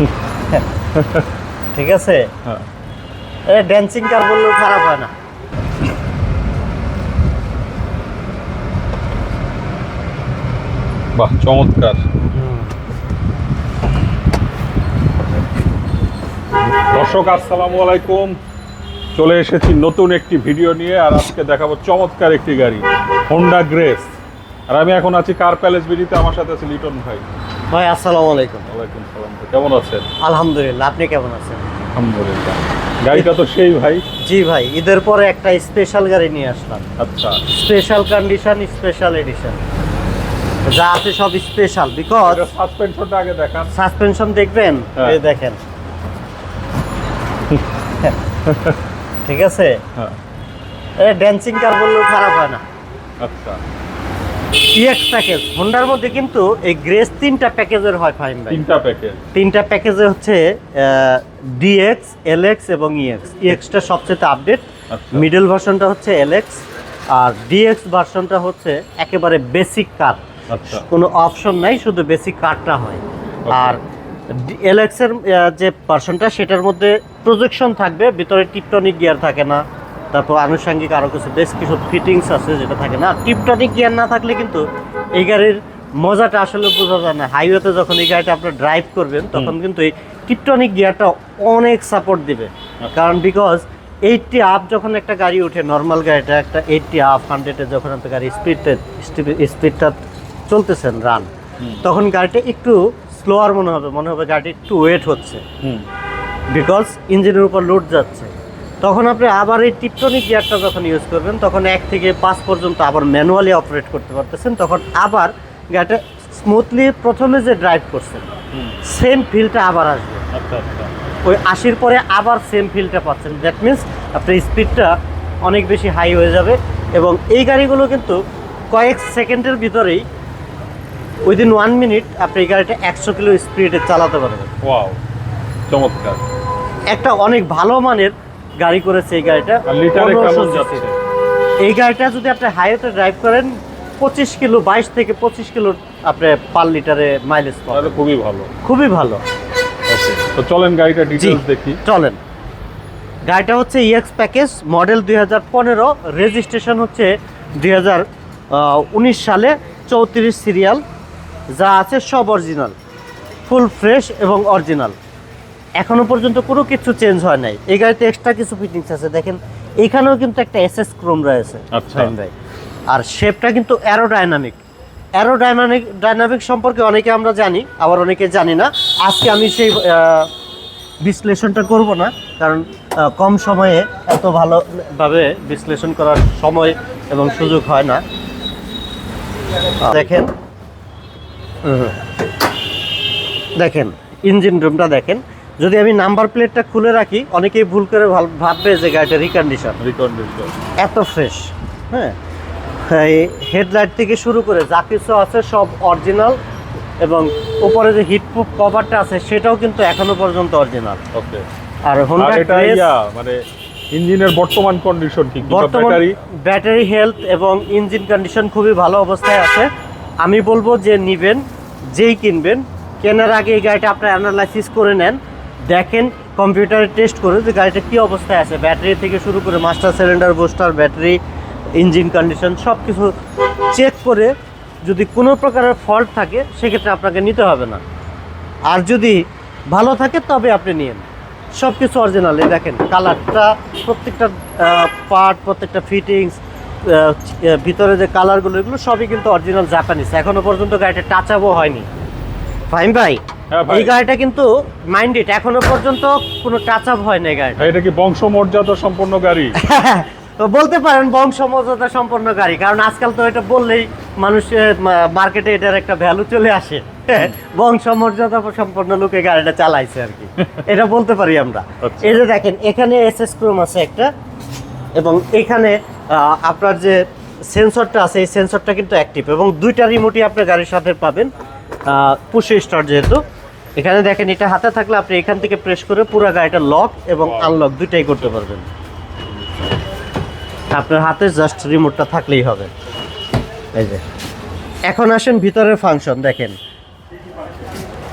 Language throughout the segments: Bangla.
ঠিক আছে? হ্যাঁ। এ ড্যান্সিং কার বললেও খারাপ হয় না। বাহ চমৎকার। দর্শক আসসালামু আলাইকুম। চলে এসেছি নতুন একটি ভিডিও নিয়ে আর আজকে দেখাবো চমৎকার একটি গাড়ি হোন্ডা গ্রেস আর আমি এখন আছি কার প্যালেস বিডিতে আমার সাথে আছে লিটন ভাই। ভাই আসসালামু আলাইকুম। ওয়ালাইকুম সালাম। কেমন আছেন? আলহামদুলিল্লাহ আপনি কেমন আছেন? আলহামদুলিল্লাহ। গাড়িটা তো সেই ভাই। জি ভাই ঈদের পরে একটা স্পেশাল গাড়ি নিয়ে আসলাম। আচ্ছা। স্পেশাল কন্ডিশন স্পেশাল এডিশন যা আছে সব স্পেশাল বিকজ সাসপেনশনটা আগে দেখান। সাসপেনশন দেখবেন? হ্যাঁ। এই দেখেন। ঠিক আছে? হ্যাঁ। এ ড্যান্সিং কার বললেও খারাপ হয় না। আচ্ছা। ইএক্স প্যাকেজ হোন্ডার মধ্যে কিন্তু এই গ্রেস তিনটা প্যাকেজের হয় ফাইন ভাই। তিনটা প্যাকেজ তিনটা প্যাকেজে হচ্ছে ডিএক্স এলএক্স এবং E ইএক্স ইএক্সটা সবচেয়ে আপডেট। মিডল ভার্সনটা হচ্ছে এলএক্স আর ডিএক্স ভার্সনটা হচ্ছে একেবারে বেসিক কার আচ্ছা। কোনো অপশন নাই শুধু বেসিক কারটা হয়। আর এলএক্স এর যে ভার্সনটা সেটার মধ্যে প্রজেকশন থাকবে ভিতরে টিপটনিক গিয়ার থাকে না। তারপর আনুষঙ্গিক আরও কিছু বেশ কিছু ফিটিংস আছে যেটা থাকে না। টিপটনিক গিয়ার না থাকলে কিন্তু এই গাড়ির মজাটা আসলে বোঝা যায় না। হাইওয়েতে যখন এই গাড়িটা আপনার ড্রাইভ করবেন তখন কিন্তু এই টিপটনিক গিয়ারটা অনেক সাপোর্ট দিবে। কারণ বিকজ এইটটি আপ যখন একটা গাড়ি উঠে নর্মাল গাড়িটা একটা এইটটি আপ হান্ড্রেডে যখন একটা গাড়ি স্পিডটা স্পিডটা চলতেছেন রান। তখন গাড়িটা একটু স্লোয়ার মনে হবে। মনে হবে গাড়িটা একটু ওয়েট হচ্ছে। হুম। বিকজ ইঞ্জিনের উপর লোড যাচ্ছে। তখন আপনি আবার এই টিপটনিক গিয়ারটা যখন ইউজ করবেন তখন এক থেকে পাঁচ পর্যন্ত আবার ম্যানুয়ালি অপারেট করতে পারতেছেন। তখন আবার গাড়িটা স্মুথলি প্রথমে যে ড্রাইভ করছেন সেম ফিলটা আবার আসবে। আচ্ছা আচ্ছা। ওই আশির পরে আবার সেম ফিলটা পাচ্ছেন। দ্যাট মিন্স আপনার স্পিডটা অনেক বেশি হাই হয়ে যাবে এবং এই গাড়িগুলো কিন্তু কয়েক সেকেন্ডের ভিতরেই উইদিন ওয়ান মিনিট আপনি এই গাড়িটা একশো কিলো স্পিডে চালাতে পারবেন। ওয়াও চমৎকার। একটা অনেক ভালো মানের গাড়ি করেছে এই গাড়িটা আর লিটারে 1500 কেমন cc যাচ্ছে? এই গাড়িটা যদি আপনি হাইওয়েতে ড্রাইভ করেন পঁচিশ কিলো বাইশ থেকে পঁচিশ কিলো আপনি পার লিটারে মাইলেজ পাবেন। খুবই ভালো। খুবই ভালো। তো চলেন গাড়িটা ডিটেলস দেখি। চলেন। গাড়িটা হচ্ছে ইএক্স প্যাকেজ মডেল দুই হাজার পনেরো রেজিস্ট্রেশন হচ্ছে দুই হাজার উনিশ সালে চৌত্রিশ সিরিয়াল যা আছে সব অরিজিনাল ফুল ফ্রেশ এবং অরিজিনাল এখনও পর্যন্ত কোনো কিছু চেঞ্জ হয় নাই। এই গাড়িতে এক্সট্রা কিছু ফিটিংস আছে। দেখেন এখানেও কিন্তু একটা এসএস ক্রোম রয়েছে আচ্ছা। ভাই। আর শেপটা কিন্তু অ্যারোডাইনামিক অ্যারোডাইনামিক ডাইনামিক সম্পর্কে অনেকে আমরা জানি আবার অনেকে জানি না। আজকে আমি সেই বিশ্লেষণটা করব না কারণ কম সময়ে এত ভালোভাবে বিশ্লেষণ করার সময় এবং সুযোগ হয় না। দেখেন দেখেন ইঞ্জিন রুমটা দেখেন। যদি আমি নাম্বার প্লেটটা খুলে রাখি অনেকেই ভুল করে ভাববে যে গাড়িটা রিকন্ডিশন রিকন্ডিশন এত ফ্রেশ হ্যাঁ? হেডলাইট থেকে শুরু করে যা কিছু আছে সব অরিজিনাল এবং উপরে যে হিটপ্রুফ কভারটা আছে সেটাও কিন্তু এখনও পর্যন্ত অরিজিনাল ওকে আর হোন্ডা এটা মানে ইঞ্জিনের বর্তমান কন্ডিশন কি ব্যাটারি ব্যাটারি হেলথ এবং ইঞ্জিন কন্ডিশন খুবই ভালো অবস্থায় আছে। আমি বলব যে নিবেন যেই কিনবেন কেনার আগে এই গাড়িটা আপনার অ্যানালাইসিস করে নেন। দেখেন কম্পিউটারে টেস্ট করে যে গাড়িটা কী অবস্থায় আছে ব্যাটারি থেকে শুরু করে master cylinder booster battery engine condition সব কিছু চেক করে যদি কোনো প্রকারের ফল্ট থাকে, সেক্ষেত্রে আপনাকে নিতে হবে না। আর যদি ভালো থাকে, তবে আপনি নিন সব কিছু অরিজিনাল দেখেন কালারটা প্রত্যেকটা পার্ট প্রত্যেকটা ফিটিংস ভিতরে যে কালারগুলো এগুলো সবই কিন্তু অরিজিনাল জাপানিজ এখনও পর্যন্ত গাড়িটা টাচ আপও হয়নি। ফাইন ভাই। এই গাড়িটা কিন্তু মাইন্ডেড এখনও পর্যন্ত কোনো টাচ আপ হয় না গাড়িটা। এটা কি বংশমর্যাদা সম্পন্ন গাড়ি? তো বলতে পারেন বংশমর্যাদা সম্পন্ন গাড়ি কারণ আজকাল তো এটা বললেই মানুষের মার্কেটে এটার একটা ভ্যালু চলে আসে। বংশমর্যাদা সম্পন্ন লোকে গাড়িটা চালাইছে আর কি। এটা বলতে পারি আমরা। আচ্ছা। এই যে দেখেন এখানে এসএস ক্রোম আছে একটা এবং এখানে আপনার যে সেন্সরটা আছে এই সেন্সরটা কিন্তু অ্যাক্টিভ এবং দুইটা রিমোটই আপনার গাড়ির সাথে পাবেন পুষে স্টার্ট যেহেতু। এখানে দেখেন এটা হাতে থাকলে আপনি এখান থেকে প্রেস করে পুরো গাড়িটা লক এবং আনলক দুইটাই করতে পারবেন। আপনার হাতে জাস্ট রিমোটটা থাকলেই হবে। এই যে। এখন আসেন ভিতরের ফাংশন দেখেন।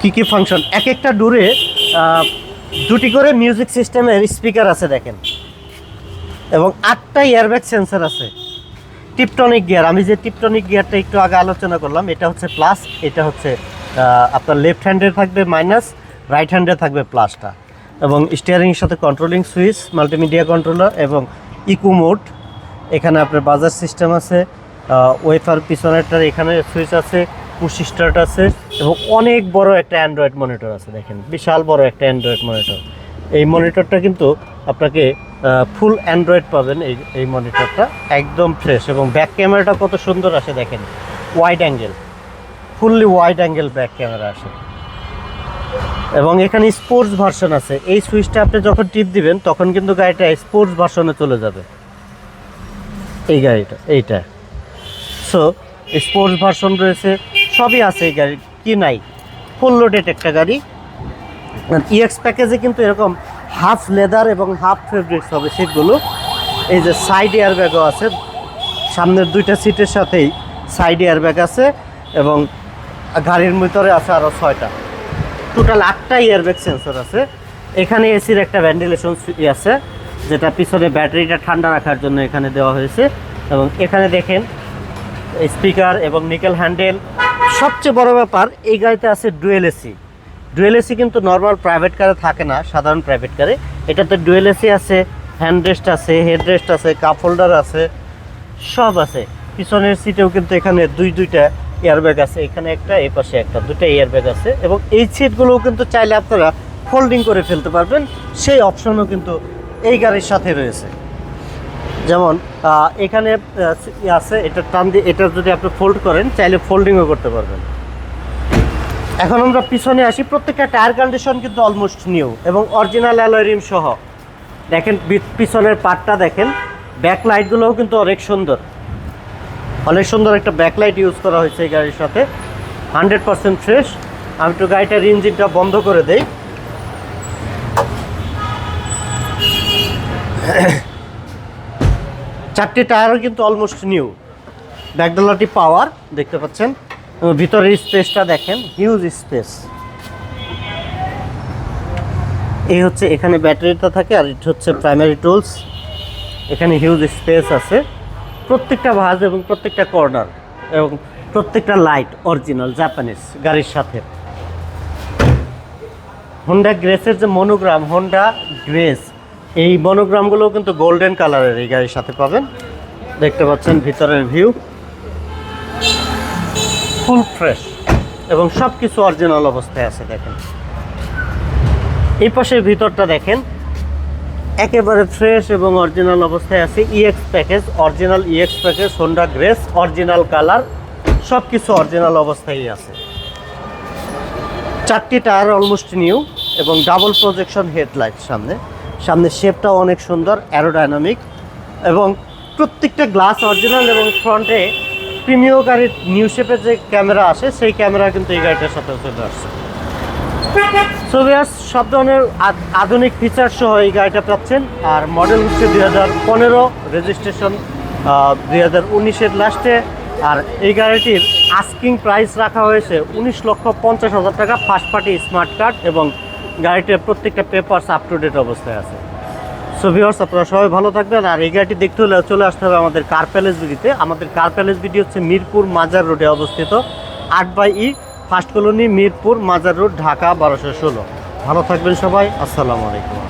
কি কি ফাংশন এক একটা ডোরে দুটি করে মিউজিক সিস্টেমের স্পিকার আছে দেখেন। এবং আটটা এয়ারব্যাগ সেন্সার আছে। টিপটনিক গিয়ার আমি যে টিপটনিক গিয়ারটা একটু আগে আলোচনা করলাম এটা হচ্ছে প্লাস এটা হচ্ছে আপনার লেফট হ্যান্ডে থাকবে মাইনাস রাইট হ্যান্ডে থাকবে প্লাসটা এবং স্টিয়ারিংয়ের সাথে কন্ট্রোলিং সুইচ মাল্টিমিডিয়া কন্ট্রোলার এবং ইকো মোড এখানে আপনার বাজার সিস্টেম আছে ওয়েফার পিছনেরটার এখানে সুইচ আছে পুশ স্টার্ট আছে এবং অনেক বড় একটা অ্যান্ড্রয়েড মনিটর আছে দেখেন, বিশাল বড় একটা অ্যান্ড্রয়েড মনিটর এই মনিটরটা কিন্তু আপনাকে ফুল অ্যান্ড্রয়েড পাবেন এই এই মনিটরটা একদম ফ্রেশ এবং ব্যাক ক্যামেরাটা কত সুন্দর আসে দেখেন wide angle fully wide angle back camera আসে। এবং এখানে স্পোর্টস ভার্সন আছে। এই সুইচটা আপনি যখন টিপ দিবেন, তখন কিন্তু গাড়িটা স্পোর্টস ভার্সনে চলে যাবে। এই গাড়িটা, এইটা। সো স্পোর্টস ভার্সন রয়েছে। সবই আছে এই গাড়ি কি নাই? ফুল লোডেড একটা গাড়ি। ইএক্স প্যাকেজে কিন্তু এরকম হাফ লেদার এবং হাফ ফেব্রিক্স হবে সিটগুলো এই যে সাইড এয়ার ব্যাগও আছে। সামনের দুইটা সিটের সাথেই সাইড এয়ার ব্যাগ আছে এবং গাড়ির ভিতরে আছে আরও ছয়টা। টোটাল আটটা এয়ারব্যাগ সেন্সর আছে। এখানে এসির একটা ভেন্টিলেশন আছে, যেটা পিছনে ব্যাটারিটা ঠান্ডা রাখার জন্য এখানে দেওয়া হয়েছে। এবং এখানে দেখেন স্পিকার এবং নিকেল হ্যান্ডেল সবচেয়ে বড় ব্যাপার, এই গাড়িতে আছে ডুয়েল এসি ডুয়েল এসি কিন্তু নর্মাল প্রাইভেট কারে থাকে না, সাধারণ প্রাইভেট কারে এটাতে ডুয়েল এসি আছে হ্যান্ড রেস্ট আছে হেড রেস্ট আছে কাপ হোল্ডার আছে, সব আছে। পিছনের সিটেও কিন্তু এখানে দুই দুইটা এয়ারব্যাগ আছে, এখানে একটা, এই পাশে একটা, দুটো এয়ারব্যাগ আছে এবং এই সিটগুলোও কিন্তু চাইলে আপনারা ফোল্ডিং করে ফেলতে পারবেন, সেই অপশনও কিন্তু এই গাড়ির সাথে রয়েছে। যেমন এখানে আছে, এটা টান দিয়ে, এটা যদি আপনি ফোল্ড করেন, চাইলে ফোল্ডিংও করতে পারবেন। এখন আমরা পিছনে আসি, প্রত্যেকটা টায়ার কন্ডিশন কিন্তু অলমোস্ট নিউ এবং অরিজিনাল অ্যালয় রিম সহ। দেখেন পিছনের পার্টটা দেখেন ব্যাক লাইটগুলোও কিন্তু অনেক সুন্দর। অনেক সুন্দর একটা ব্যাকলাইট ইউজ করা হয়েছে এই গাড়ির সাথে। হান্ড্রেড পার্সেন্ট ফ্রেশ আমি একটু গাড়িটার ইঞ্জিনটা বন্ধ করে দেই। চারটি টায়ারও কিন্তু অলমোস্ট নিউ ব্যাকডলাটি পাওয়ার দেখতে পাচ্ছেন। ভিতরের স্পেসটা দেখেন হিউজ স্পেস এই হচ্ছে এখানে ব্যাটারিটা থাকে আর এটা হচ্ছে প্রাইমারি টুলস এখানে হিউজ স্পেস আছে। প্রত্যেকটা ভাঁজ এবং প্রত্যেকটা কর্নার এবং প্রত্যেকটা লাইট অরিজিনাল জাপানিজ গাড়ির সাথে। হোন্ডা গ্রেসের যে মনোগ্রাম হোন্ডা গ্রেস এই মনোগ্রামগুলোও কিন্তু গোল্ডেন কালারের এই গাড়ির সাথে পাবেন। দেখতে পাচ্ছেন ভিতরের ভিউ ফুল ফ্রেশ এবং সব কিছু অরিজিনাল অবস্থায় আছে, দেখেন। এই পাশের ভিতরটা দেখেন একেবারে ফ্রেশ এবং অরিজিনাল অবস্থায় আছে EX package original EX package Honda Grace original colour সব কিছু অরিজিনাল অবস্থায় আছে। চারটি টায়ার অলমোস্ট নিউ এবং ডাবল প্রজেকশন হেডলাইট সামনে। সামনে শেপটাও অনেক সুন্দর অ্যারোডাইনামিক এবং প্রত্যেকটা গ্লাস অরিজিনাল এবং ফ্রন্টে প্রিমিয় গাড়ির নিউ শেপের যে ক্যামেরা আসে, সেই ক্যামেরা কিন্তু এই গাড়িটার সাথে চলে আসছে। সো ভিউয়ার্স সব ধরনের আধ- আধুনিক ফিচার সহ এই গাড়িটা পাচ্ছেন। আর মডেল হচ্ছে দুই হাজার পনেরো রেজিস্ট্রেশন দুই হাজার উনিশের লাস্টে আর এই গাড়িটির আস্কিং প্রাইস রাখা হয়েছে উনিশ লক্ষ পঞ্চাশ হাজার টাকা ফার্স্ট পার্টি স্মার্ট কার্ড এবং গাড়িটির প্রত্যেকটা পেপারস আপ টু ডেট অবস্থায় আছে। সো ভিউয়ার্স আপনারা সবাই ভালো থাকবেন। আর এই গাড়িটি দেখতে হলে চলে আসতে হবে আমাদের কার প্যালেস বিডিতে আমাদের কার প্যালেস বিডি হচ্ছে মিরপুর মাজার রোডে অবস্থিত। আট by E first colony Mirpur Mazar road Dhaka বারোশো ষোলো। ভালো থাকবেন সবাই আসসালামু আলাইকুম।